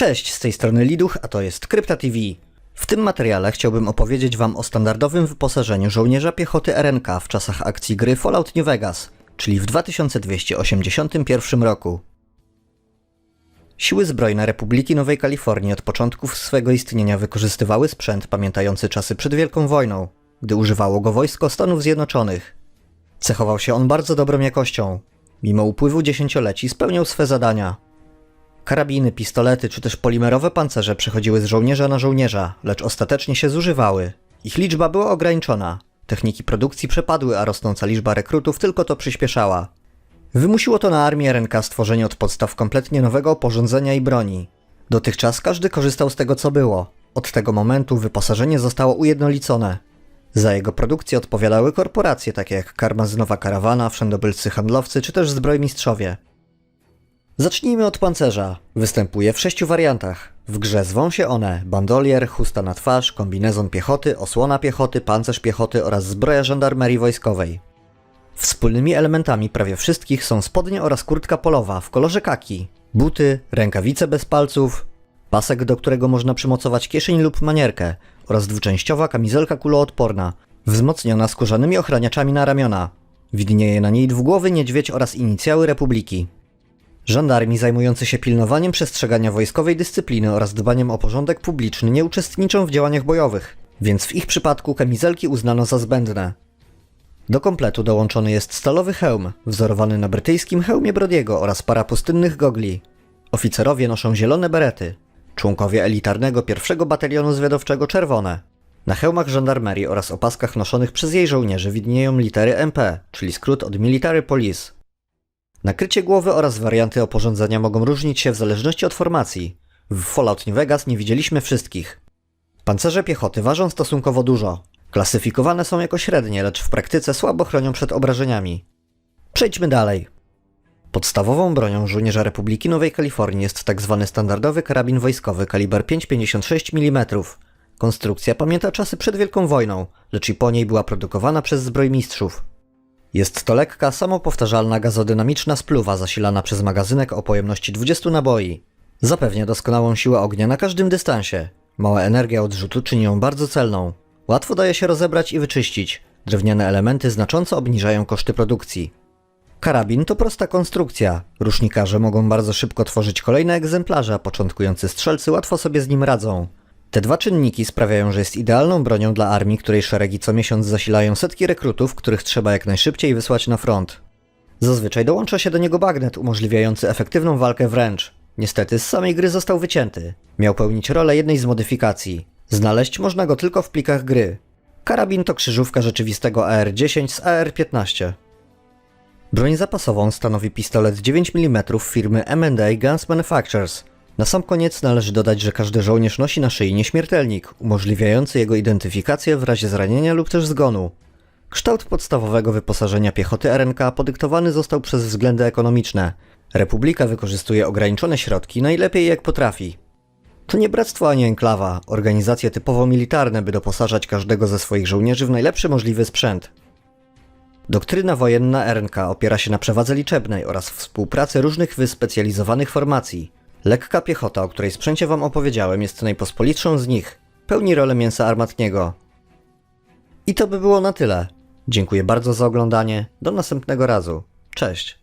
Cześć, z tej strony Liduch, a to jest Krypta TV. W tym materiale chciałbym opowiedzieć Wam o standardowym wyposażeniu żołnierza piechoty RNK w czasach akcji gry Fallout New Vegas, czyli w 2281 roku. Siły zbrojne Republiki Nowej Kalifornii od początków swego istnienia wykorzystywały sprzęt pamiętający czasy przed Wielką Wojną, gdy używało go wojsko Stanów Zjednoczonych. Cechował się on bardzo dobrą jakością. Mimo upływu dziesięcioleci spełniał swe zadania. Karabiny, pistolety czy też polimerowe pancerze przechodziły z żołnierza na żołnierza, lecz ostatecznie się zużywały. Ich liczba była ograniczona. Techniki produkcji przepadły, a rosnąca liczba rekrutów tylko to przyspieszała. Wymusiło to na armii RNK stworzenie od podstaw kompletnie nowego oporządzenia i broni. Dotychczas każdy korzystał z tego co było. Od tego momentu wyposażenie zostało ujednolicone. Za jego produkcję odpowiadały korporacje takie jak Karmazynowa Karawana, Wszędobylscy Handlowcy czy też Zbrojmistrzowie. Zacznijmy od pancerza. Występuje w sześciu wariantach. W grze zwą się one bandolier, chusta na twarz, kombinezon piechoty, osłona piechoty, pancerz piechoty oraz zbroja żandarmerii wojskowej. Wspólnymi elementami prawie wszystkich są spodnie oraz kurtka polowa w kolorze kaki, buty, rękawice bez palców, pasek, do którego można przymocować kieszeń lub manierkę oraz dwuczęściowa kamizelka kuloodporna, wzmocniona skórzanymi ochraniaczami na ramiona. Widnieje na niej dwugłowy niedźwiedź oraz inicjały Republiki. Żandarmi zajmujący się pilnowaniem przestrzegania wojskowej dyscypliny oraz dbaniem o porządek publiczny nie uczestniczą w działaniach bojowych, więc w ich przypadku kamizelki uznano za zbędne. Do kompletu dołączony jest stalowy hełm, wzorowany na brytyjskim hełmie Brodiego oraz para pustynnych gogli. Oficerowie noszą zielone berety, członkowie elitarnego pierwszego batalionu zwiadowczego czerwone. Na hełmach żandarmerii oraz opaskach noszonych przez jej żołnierzy widnieją litery MP, czyli skrót od Military Police. Nakrycie głowy oraz warianty oporządzenia mogą różnić się w zależności od formacji. W Fallout New Vegas nie widzieliśmy wszystkich. Pancerze piechoty ważą stosunkowo dużo. Klasyfikowane są jako średnie, lecz w praktyce słabo chronią przed obrażeniami. Przejdźmy dalej. Podstawową bronią żołnierza Republiki Nowej Kalifornii jest tzw. standardowy karabin wojskowy kaliber 5,56 mm. Konstrukcja pamięta czasy przed Wielką Wojną, lecz i po niej była produkowana przez zbrojmistrzów. Jest to lekka, samopowtarzalna gazodynamiczna spluwa zasilana przez magazynek o pojemności 20 naboi. Zapewnia doskonałą siłę ognia na każdym dystansie. Mała energia odrzutu czyni ją bardzo celną. Łatwo daje się rozebrać i wyczyścić. Drewniane elementy znacząco obniżają koszty produkcji. Karabin to prosta konstrukcja. Rusznikarze mogą bardzo szybko tworzyć kolejne egzemplarze, a początkujący strzelcy łatwo sobie z nim radzą. Te dwa czynniki sprawiają, że jest idealną bronią dla armii, której szeregi co miesiąc zasilają setki rekrutów, których trzeba jak najszybciej wysłać na front. Zazwyczaj dołącza się do niego bagnet umożliwiający efektywną walkę wręcz. Niestety z samej gry został wycięty. Miał pełnić rolę jednej z modyfikacji. Znaleźć można go tylko w plikach gry. Karabin to krzyżówka rzeczywistego AR-10 z AR-15. Broń zapasową stanowi pistolet 9 mm firmy M&A Guns Manufacturers. Na sam koniec należy dodać, że każdy żołnierz nosi na szyi nieśmiertelnik, umożliwiający jego identyfikację w razie zranienia lub też zgonu. Kształt podstawowego wyposażenia piechoty RNK podyktowany został przez względy ekonomiczne. Republika wykorzystuje ograniczone środki najlepiej jak potrafi. To nie bractwo ani enklawa, organizacje typowo militarne, by doposażać każdego ze swoich żołnierzy w najlepszy możliwy sprzęt. Doktryna wojenna RNK opiera się na przewadze liczebnej oraz współpracy różnych wyspecjalizowanych formacji. Lekka piechota, o której sprzęcie wam opowiedziałem, jest najpospolitszą z nich. Pełni rolę mięsa armatniego. I to by było na tyle. Dziękuję bardzo za oglądanie. Do następnego razu. Cześć.